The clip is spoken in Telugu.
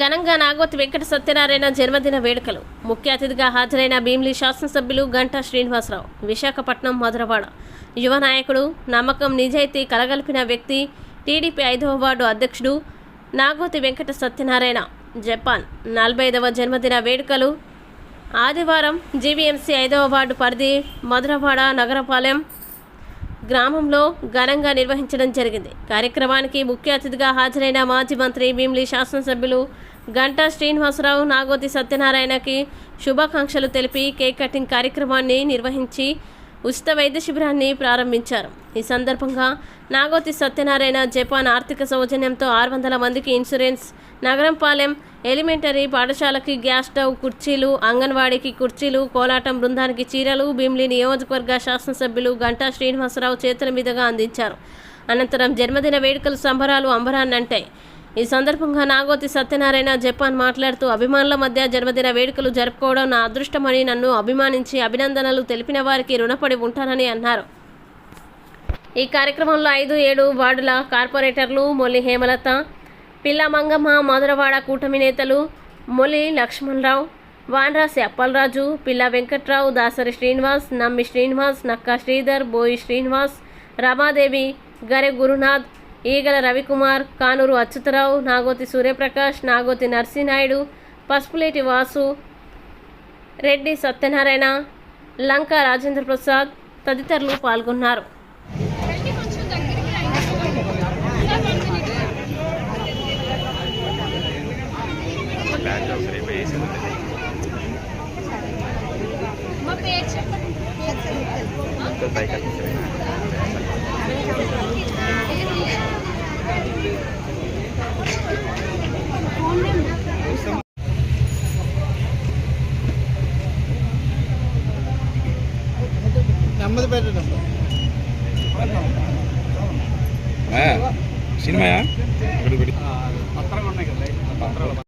ఘనంగా నాగవతి వెంకట సత్యనారాయణ జన్మదిన వేడుకలు. ముఖ్య అతిథిగా హాజరైన భీమిలి శాసనసభ్యులు గంటా శ్రీనివాసరావు విశాఖపట్నం మధురవాడ. యువ నాయకుడు నమ్మకం నిజాయితీ కలగలిపిన వ్యక్తి టీడీపీ ఐదవ వార్డు అధ్యక్షుడు నాగోతి వెంకట సత్యనారాయణ. జపాన్ నలభై ఐదవ జన్మదిన వేడుకలు. ఆదివారం జీవీఎంసీ ఐదవ వార్డు పరిధి మధురవాడ నగరపాలెం గ్రామంలో ఘనంగా నిర్వహించడం జరిగింది. కార్యక్రమానికి ముఖ్య అతిథిగా హాజరైన మాజీ మంత్రి భీమిలి శాసనసభ్యులు గంటా శ్రీనివాసరావు నాగోతి సత్యనారాయణకి శుభాకాంక్షలు తెలిపి కేక్ కటింగ్ కార్యక్రమాన్ని నిర్వహించి ఉచిత వైద్య శిబిరాన్ని ప్రారంభించారు. ఈ సందర్భంగా నాగోతి సత్యనారాయణ జపాన్ ఆర్థిక సౌజన్యంతో ఆరు వందల మందికి ఇన్సూరెన్స్ నగరంపాలెం ఎలిమెంటరీ పాఠశాలకి గ్యాస్ స్టవ్ కుర్చీలు అంగన్వాడీకి కుర్చీలు కోలాటం బృందానికి చీరలు భీమిలి నియోజకవర్గ శాసనసభ్యులు గంటా శ్రీనివాసరావు చేతుల మీదుగా అందించారు. అనంతరం జన్మదిన వేడుకలు సంబరాలు అంబరాన్నంటాయి. ఈ సందర్భంగా నాగోతి సత్యనారాయణ జపాన్ మాట్లాడుతూ అభిమానుల మధ్య జన్మదిన వేడుకలు జరుపుకోవడం నా అదృష్టమని నన్ను అభిమానించి అభినందనలు తెలిపిన వారికి రుణపడి ఉంటానని అన్నారు. ఈ కార్యక్రమంలో ఐదు ఏడు వార్డుల కార్పొరేటర్లు మొల్లి హేమలత పిల్ల మంగమ్మ మధురవాడ కూటమి నేతలు మొలి లక్ష్మణరావు వానరాసి అప్పలరాజు పిల్ల వెంకట్రావు దాసరి శ్రీనివాస్ నమ్మి శ్రీనివాస్ నక్కా శ్రీధర్ బోయి శ్రీనివాస్ రమాదేవి గరె గురునాథ్ ఈగల రవికుమార్ కానూరు అచ్యుతరావు నాగోతి సూర్యప్రకాష్ నాగోతి నర్సీనాయుడు పసుపులేటి వాసు రెడ్డి సత్యనారాయణ లంక రాజేంద్ర ప్రసాద్ తదితరులు పాల్గొన్నారు. మా నెమ్మది పెట్టండి సినిమాయా ఇక్కడ పెట్టి Yeah.